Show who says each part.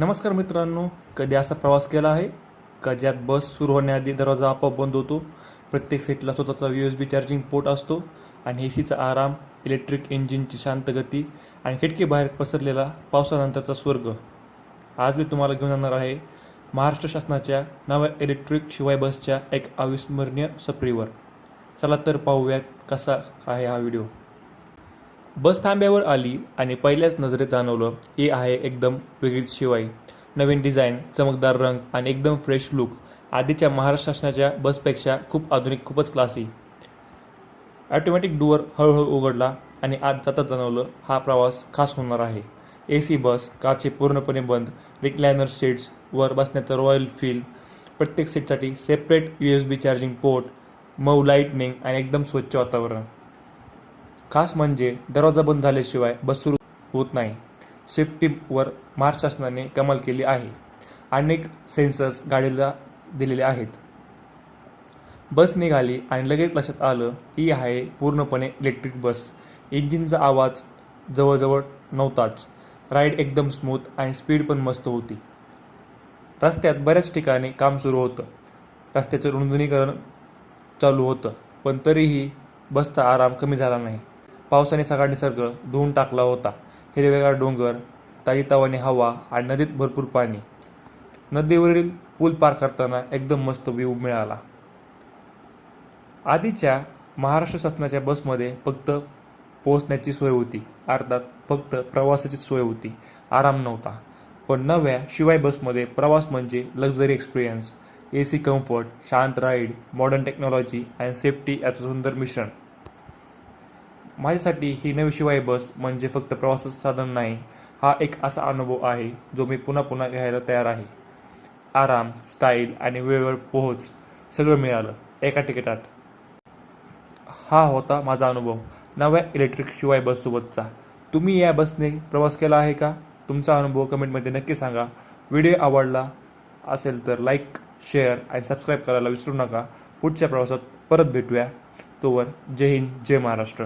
Speaker 1: नमस्कार मित्रांनो कधी असा प्रवास केला आहे? का ज्यात बस सुरू होण्याआधी दरवाजा आपोआप बंद होतो? प्रत्येक सीटला स्वतःचा U S B charging port असतो आणि ए सीचा आराम इलेक्ट्रिक इंजिनची शांत गती आणि खिडकीबाहेर पसरलेला पावसानंतरचा स्वर्ग. आज मी तुम्हाला घेऊन जाणार आहे महाराष्ट्र शासनाच्या नव्या इलेक्ट्रिक शिवाय बसच्या एक अविस्मरणीय सफरीवर चला तर पाहूयात कसा आहे हा व्हिडिओ बस थांब्यावर आली आणि पहिल्याच नजरेत जाणवलं हे आहे एकदम वेगळीच शिवाय नवीन डिझाईन चमकदार रंग आणि एकदम फ्रेश लुक. आधीच्या महाराष्ट्र शासनाच्या बसपेक्षा खूप आधुनिक खूपच क्लासी. ॲटोमॅटिक डुअर हळूहळू उघडला आणि आत जाता जाणवलं हा प्रवास खास होणार आहे. ए सी बस काचे पूर्णपणे बंद recliner seats were बसण्याचं royal feel प्रत्येक सीटसाठी separate U S B charging port मऊ लाईटनिंग आणि एकदम स्वच्छ वातावरण. खास म्हणजे दरवाजा बंद झाल्याशिवाय बस सुरू होत नाही. सेफ्टीवर महाराष्ट्र शासनाने कमाल केली आहे. अनेक सेन्सर्स गाडीला दिलेले आहेत. बस निघाली आणि लगेच लक्षात आलं ही आहे पूर्णपणे इलेक्ट्रिक बस इंजिनचा आवाज जवळजवळ नव्हताच. राईड एकदम स्मूथ आणि स्पीड पण मस्त होती. रस्त्यात बऱ्याच ठिकाणी काम सुरू होतं. रस्त्याचं रुंदनीकरण चालू होतं पण तरीही बसचा आराम कमी झाला नाही. पावसाने सगळा निसर्ग धुवून टाकला होता. हिरवेगार डोंगर ताजीतावानी हवा आणि नदीत भरपूर पाणी. नदीवरील पूल पार करताना एकदम मस्त व्यू मिळाला. आधीच्या महाराष्ट्र शासनाच्या बसमध्ये फक्त पोहोचण्याची सोय होती. अर्थात फक्त प्रवासाची सोय होती. आराम नव्हता. पण नव्या शिवाय बसमध्ये प्रवास म्हणजे luxury experience A C comfort शांत ride modern technology and safety याचं सुंदर मिश्रण. माझ्यासाठी ही नवी शिवाय बस म्हणजे फक्त प्रवासाचं साधन नाही हा एक असा अनुभव आहे जो मी पुन्हा पुन्हा घ्यायला तयार आहे. आराम स्टाईल आणि वेळेवर पोहोच सगळं मिळालं एका तिकिटात. हा होता माझा अनुभव नव्या इलेक्ट्रिक शिवाय बससोबतचा तुम्ही या बसने प्रवास केला आहे का? तुमचा अनुभव कमेंटमध्ये नक्की सांगा. व्हिडिओ आवडला असेल तर लाईक शेअर आणि सबस्क्राईब करायला विसरू नका. पुढच्या प्रवासात परत भेटूया. तोवर जय हिंद जय महाराष्ट्र.